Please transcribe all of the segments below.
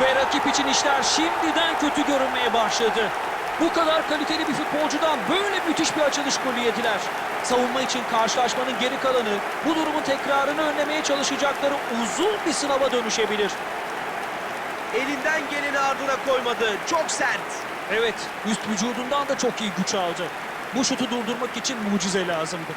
Ve rakip için işler şimdiden kötü görünmeye başladı. Bu kadar kaliteli bir futbolcudan böyle müthiş bir açılış golü yediler. Savunma için karşılaşmanın geri kalanı bu durumun tekrarını önlemeye çalışacakları uzun bir sınava dönüşebilir. Elinden geleni ardına koymadı. Çok sert. Evet, üst vücudundan da çok iyi güç aldı. Bu şutu durdurmak için mucize lazımdı.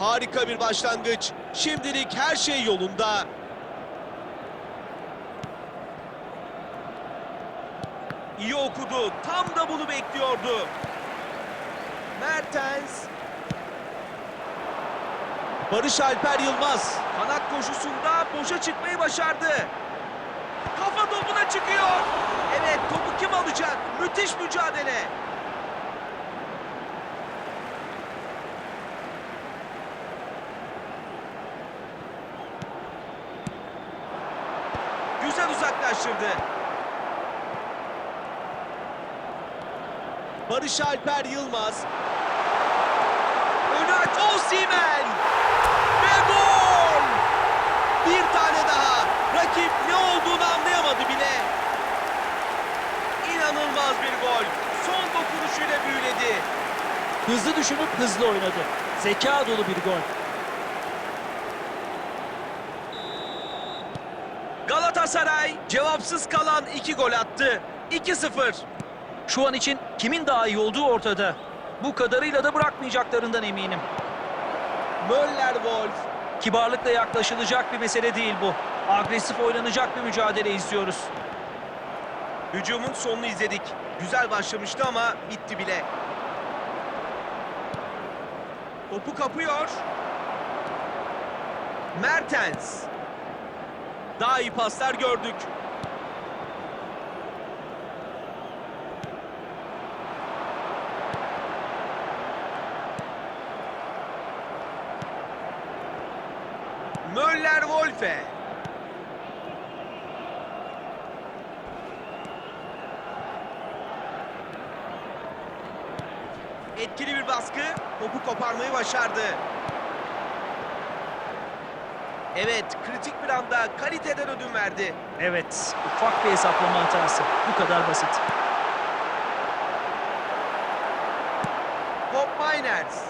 Harika bir başlangıç. Şimdilik her şey yolunda. İyi okudu. Tam da bunu bekliyordu. Mertens. Barış Alper Yılmaz. Kanat koşusunda boşa çıkmayı başardı. Kafa topuna çıkıyor. Evet topu kim alacak? Müthiş mücadele. Uzaklaştırdı. Barış Alper Yılmaz. Önü aç Osimhen. Ve gol! Bir tane daha. Rakip ne olduğunu anlayamadı bile. İnanılmaz bir gol. Son dokunuşuyla büyüledi. Hızlı düşünüp hızlı oynadı. Zeka dolu bir gol. Galatasaray cevapsız kalan iki gol attı. 2-0. Şu an için kimin daha iyi olduğu ortada. Bu kadarıyla da bırakmayacaklarından eminim. Möller Wolf. Kibarlıkla yaklaşılacak bir mesele değil bu. Agresif oynanacak bir mücadele izliyoruz. Hücumun sonunu izledik. Güzel başlamıştı ama bitti bile. Topu kapıyor. Mertens. Daha iyi paslar gördük. Möller Wolfe. Etkili bir baskı. Topu koparmayı başardı. Evet, kritik bir anda kaliteden ödün verdi. Evet, ufak bir hesaplama hatası. Bu kadar basit. Bob Miners.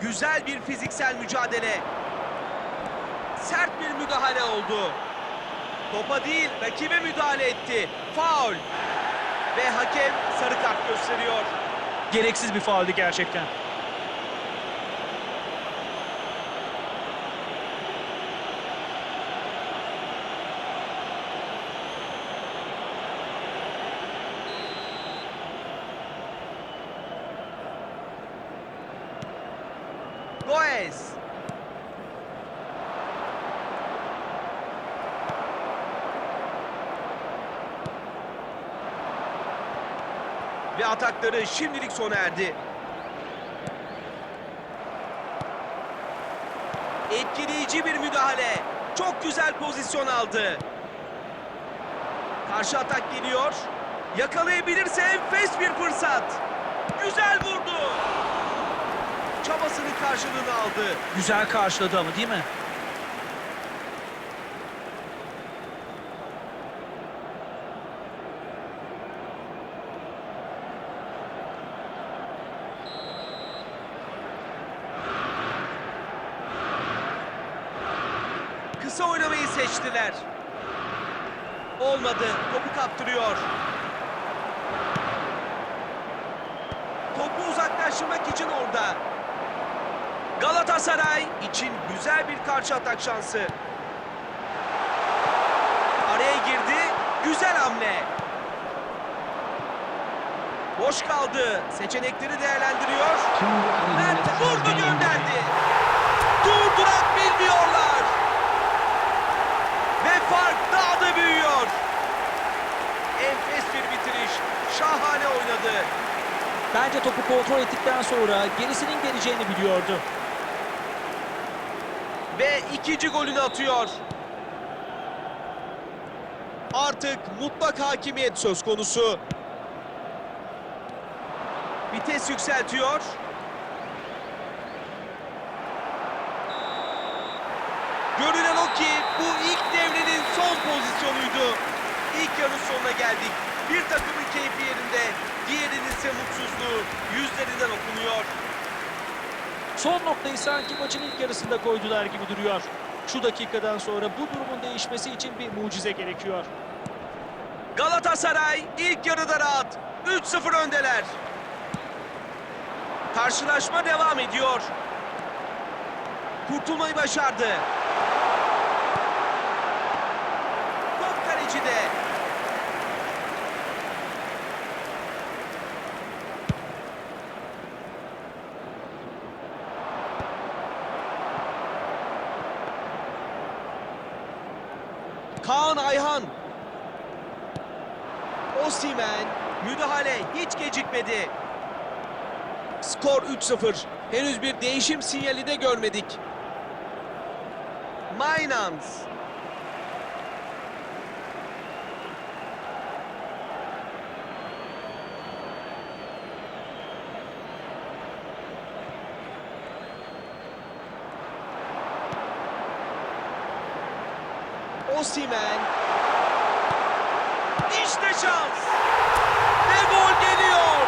Güzel bir fiziksel mücadele. Sert bir müdahale oldu. Topa değil, rakibe müdahale etti. Faul. Ve hakem sarı kart gösteriyor. Gereksiz bir fauldü gerçekten. Ve atakları şimdilik sona erdi. Etkileyici bir müdahale. Çok güzel pozisyon aldı. Karşı atak geliyor. Yakalayabilirse enfes bir fırsat. Güzel vurdu. Çabasının karşılığını aldı. Güzel karşıladı ama değil mi? Seçtiler. Olmadı. Topu kaptırıyor. Topu uzaklaştırmak için orada. Galatasaray için güzel bir karşı atak şansı. Araya girdi. Güzel hamle. Boş kaldı. Seçenekleri değerlendiriyor. Mert vurdu gönderdi. Durdurak bilmiyorlar. Fark daha da büyüyor. Enfes bir bitiriş. Şahane oynadı. Bence topu kontrol ettikten sonra gerisinin geleceğini biliyordu. Ve ikinci golünü atıyor. Artık mutlak hakimiyet söz konusu. Vites yükseltiyor. Görünen o ki bu ilk devrenin son pozisyonuydu. İlk yarının sonuna geldik. Bir takımın keyfi yerinde, diğerinin ise mutsuzluğu yüzlerinden okunuyor. Son noktayı sanki maçın ilk yarısında koydular gibi duruyor. Şu dakikadan sonra bu durumun değişmesi için bir mucize gerekiyor. Galatasaray ilk yarıda rahat. 3-0 öndeler. Karşılaşma devam ediyor. Kurtulmayı başardı. Kalecide. Kaan Ayhan Osimen müdahale hiç gecikmedi. Skor 3-0. Henüz bir değişim sinyali de görmedik. Mainans. Osimen işte şans. Ve gol geliyor.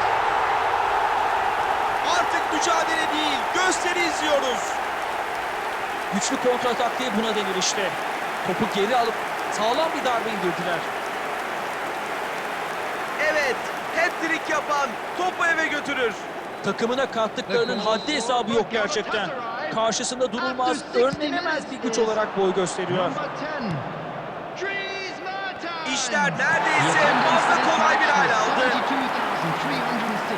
Artık mücadele değil, gösteri izliyoruz. Güçlü kontra taktiği buna denir işte. Topu geri alıp sağlam bir darbe indirdiler. Evet, hat-trick yapan topu eve götürür. Takımına kattıklarının haddi hesabı yok gerçekten. Karşısında durulmaz, önlenemez bir güç olarak boy gösteriyor. Number 10, Dries Mertens. İşler neredeyse fazla kolay bir is aldı. 72,306.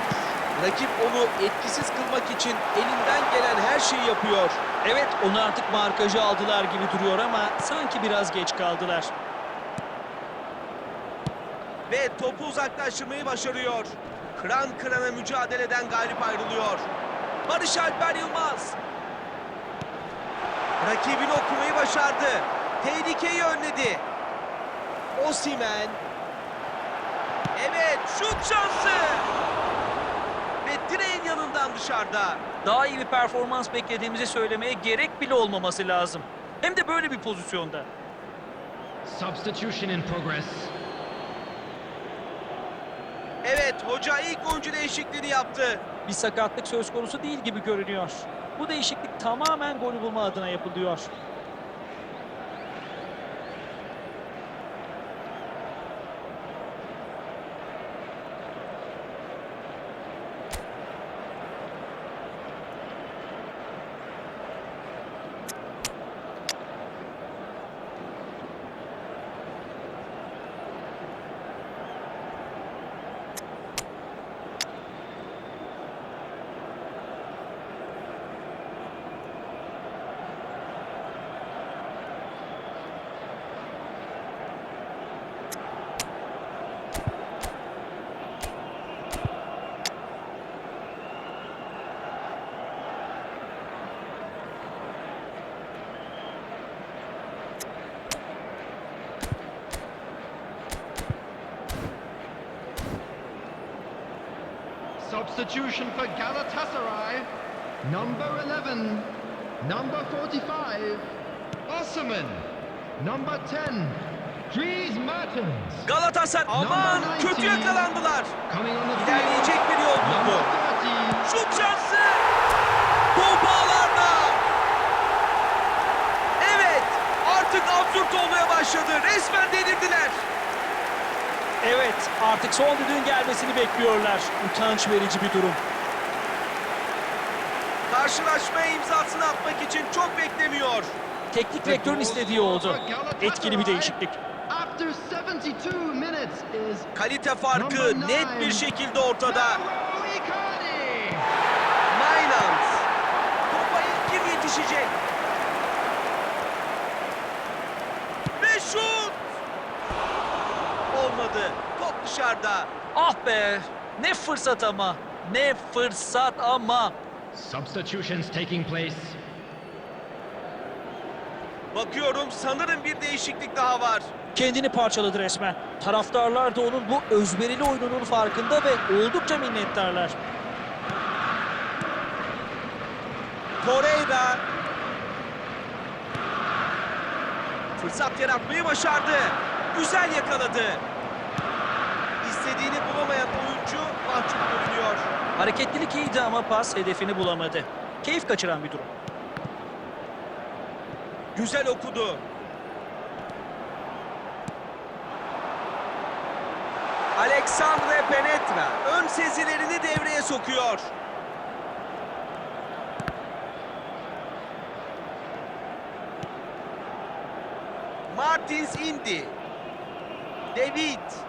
Rakip onu etkisiz kılmak için elinden gelen her şeyi yapıyor. Evet, onu artık markajı aldılar gibi duruyor ama sanki biraz geç kaldılar. Ve topu uzaklaştırmayı başarıyor. Kıran kırana mücadeleden galip ayrılıyor. Barış Alper Yılmaz. Rakibini okumayı başardı. Tehlikeyi önledi. Osimen. Evet şut şansı. Ve direğin yanından dışarıda. Daha iyi bir performans beklediğimizi söylemeye gerek bile olmaması lazım. Hem de böyle bir pozisyonda. Substitution in progress. Evet hoca ilk oyuncu değişikliğini yaptı. Bir sakatlık söz konusu değil gibi görünüyor. Bu değişiklik tamamen golü bulma adına yapılıyor. Substitution for Galatasaray. Number 11. Number 45. Osman. Number 10. Dries Mertens. Galatasaray aman kötü 19. yakalandılar. İlerleyecek bir yol. 30. Şut şansı. Top ağlarda. Evet artık absürt olmaya başladı. Resmen delirdiler. Evet, artık son düdüğün gelmesini bekliyorlar. Utanç verici bir durum. Karşılaşmaya imzasını atmak için çok beklemiyor. Teknik direktörün istediği oldu. Etkili bir değişiklik. After 22 minutes is Kalite farkı net bir şekilde ortada. Mainland. Topa ilk kim yetişecek? Ve şut! Olmadı. Top dışarıda. Ah be! Ne fırsat ama! Ne fırsat ama! Substitutions taking place. Bakıyorum sanırım bir değişiklik daha var. Kendini parçaladı resmen. Taraftarlar da onun bu özverili oyununun farkında ve oldukça minnettarlar. Torreira. Fırsat yaratmayı başardı. Güzel yakaladı. İstediğini bulamayan oyuncu mahcup görünüyor. Hareketlilik iyiydi ama pas hedefini bulamadı. Keyif kaçıran bir durum. Güzel okudu. Alexandre Penetra ön sezilerini devreye sokuyor. Martins indi. David.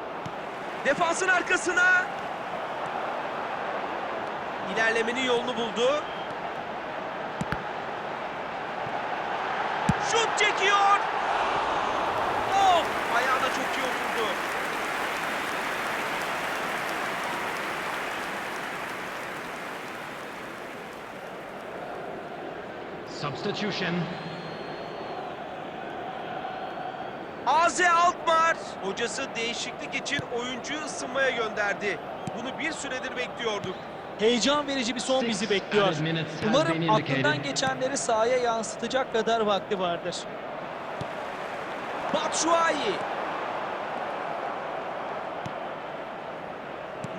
Defansın arkasına. İlerlemenin yolunu buldu. Şut çekiyor. Of! Ayağına çok iyi oturdu. Substitution. Hocası değişiklik için oyuncuyu ısınmaya gönderdi. Bunu bir süredir bekliyorduk. Heyecan verici bir son bizi bekliyor. Umarım aklından geçenleri sahaya yansıtacak kadar vakti vardır. Batshuayi.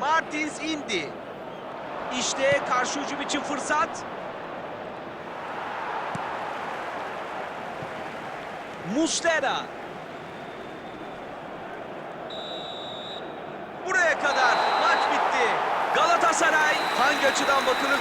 Martins indi. İşte karşı hücum için fırsat. Muslera. Buraya kadar maç bitti. Galatasaray hangi açıdan bakılır